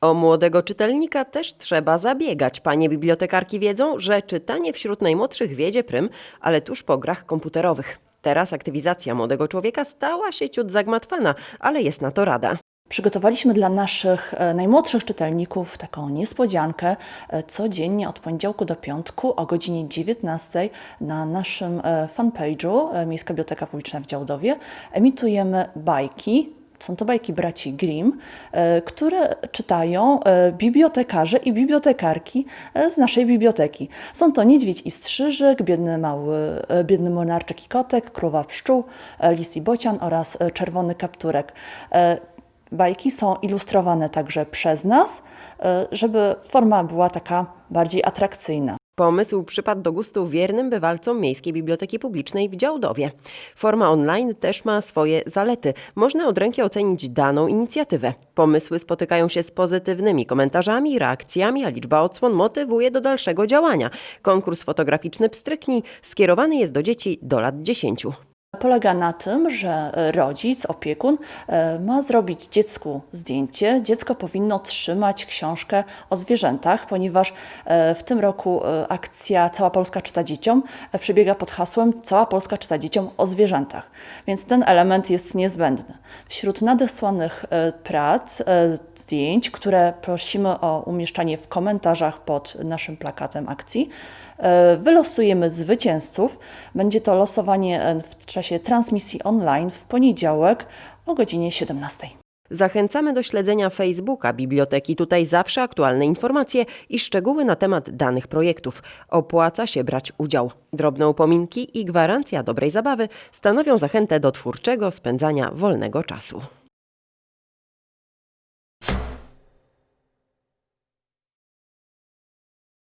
O młodego czytelnika też trzeba zabiegać. Panie bibliotekarki wiedzą, że czytanie wśród najmłodszych wiedzie prym, ale tuż po grach komputerowych. Teraz aktywizacja młodego człowieka stała się ciut zagmatwana, ale jest na to rada. Przygotowaliśmy dla naszych e, najmłodszych czytelników taką niespodziankę. E, Codziennie od poniedziałku do piątku o godzinie 19 na naszym e, fanpage'u Miejska Biblioteka Publiczna w Działdowie emitujemy bajki. Są to bajki braci Grimm, e, które czytają e, bibliotekarze i bibliotekarki e, z naszej biblioteki. Są to Niedźwiedź i Strzyżyk, Biedny Mały, Biedny Monarczek i Kotek, Królowa Pszczół, Lis i Bocian oraz Czerwony Kapturek. Bajki są ilustrowane także przez nas, żeby forma była taka bardziej atrakcyjna. Pomysł przypadł do gustu wiernym bywalcom Miejskiej Biblioteki Publicznej w Działdowie. Forma online też ma swoje zalety. Można od ręki ocenić daną inicjatywę. Pomysły spotykają się z pozytywnymi komentarzami, reakcjami, a liczba odsłon motywuje do dalszego działania. Konkurs fotograficzny Pstryknij skierowany jest do dzieci do lat 10. Polega na tym, że e, rodzic, opiekun e, ma zrobić dziecku zdjęcie. Dziecko powinno trzymać książkę o zwierzętach, ponieważ e, w tym roku akcja Cała Polska czyta dzieciom przebiega pod hasłem Cała Polska czyta dzieciom o zwierzętach. Więc ten element jest niezbędny. Wśród nadesłanych prac, zdjęć, które prosimy o umieszczanie w komentarzach pod naszym plakatem akcji, wylosujemy zwycięzców. Będzie to losowanie w czasie transmisji online w poniedziałek o godzinie 17. Zachęcamy do śledzenia Facebooka Biblioteki. Tutaj zawsze aktualne informacje i szczegóły na temat danych projektów. Opłaca się brać udział. Drobne upominki i gwarancja dobrej zabawy stanowią zachętę do twórczego spędzania wolnego czasu.